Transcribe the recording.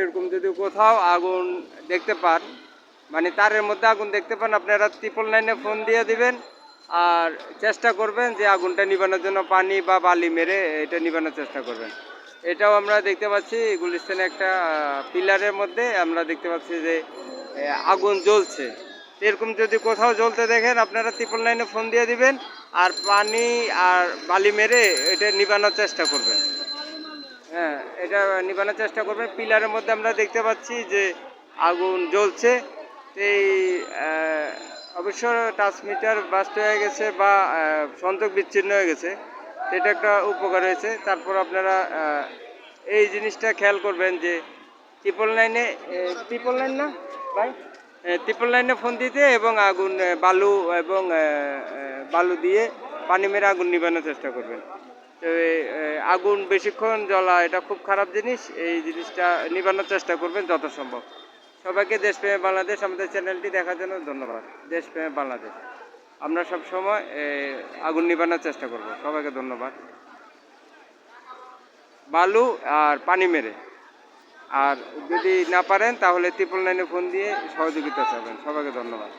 এরকম যদি কোথাও আগুন দেখতে পান মানে তারের মধ্যে আগুন দেখতে পান, আপনারা ট্রিপল নাইনে ফোন দিয়ে দিবেন আর চেষ্টা করবেন যে আগুনটা নিবানোর জন্য পানি বা বালি মেরে এটা নিবানোর চেষ্টা করবেন। এটাও আমরা দেখতে পাচ্ছি, গুলিস্তানে একটা পিলারের মধ্যে আমরা দেখতে পাচ্ছি যে আগুন জ্বলছে। এরকম যদি কোথাও জ্বলতে দেখেন, আপনারা ট্রিপল নাইনে ফোন দিয়ে দিবেন আর পানি আর বালি মেরে এটা নিবানোর চেষ্টা করবেন। হ্যাঁ এটা নিবানোর চেষ্টা করবেন পিলারের মধ্যে আমরা দেখতে পাচ্ছি যে আগুন জ্বলছে। এই অবশ্য ট্রান্সমিটার বাস্ট হয়ে গেছে বা সংযোগ বিচ্ছিন্ন হয়ে গেছে। এটা একটা উপকার হয়েছে। তারপর আপনারা এই জিনিসটা খেয়াল করবেন যে ট্রিপল লাইনে ট্রিপল লাইন না ভাই? ট্রিপল লাইনে ফোন দিতে এবং আগুন বালু এবং বালু দিয়ে পানি মেরে আগুন নিবানোর চেষ্টা করবেন। আগুন বেশিক্ষণ জ্বলা, এটা খুব খারাপ জিনিস। এই জিনিসটা নিবানোর চেষ্টা করবেন যত সম্ভব। সবাইকে দেশপ্রেমে বাংলাদেশ, আমাদের চ্যানেলটি দেখার জন্য ধন্যবাদ। দেশপ্রেমে বাংলাদেশ। আমরা সব সময় আগুন নিবানোর চেষ্টা করব। সবাইকে ধন্যবাদ। বালু আর পানি মেরে। আর যদি না পারেন, তাহলে ত্রিপল নাইনে ফোন দিয়ে সহযোগিতা চাবেন। সবাইকে ধন্যবাদ।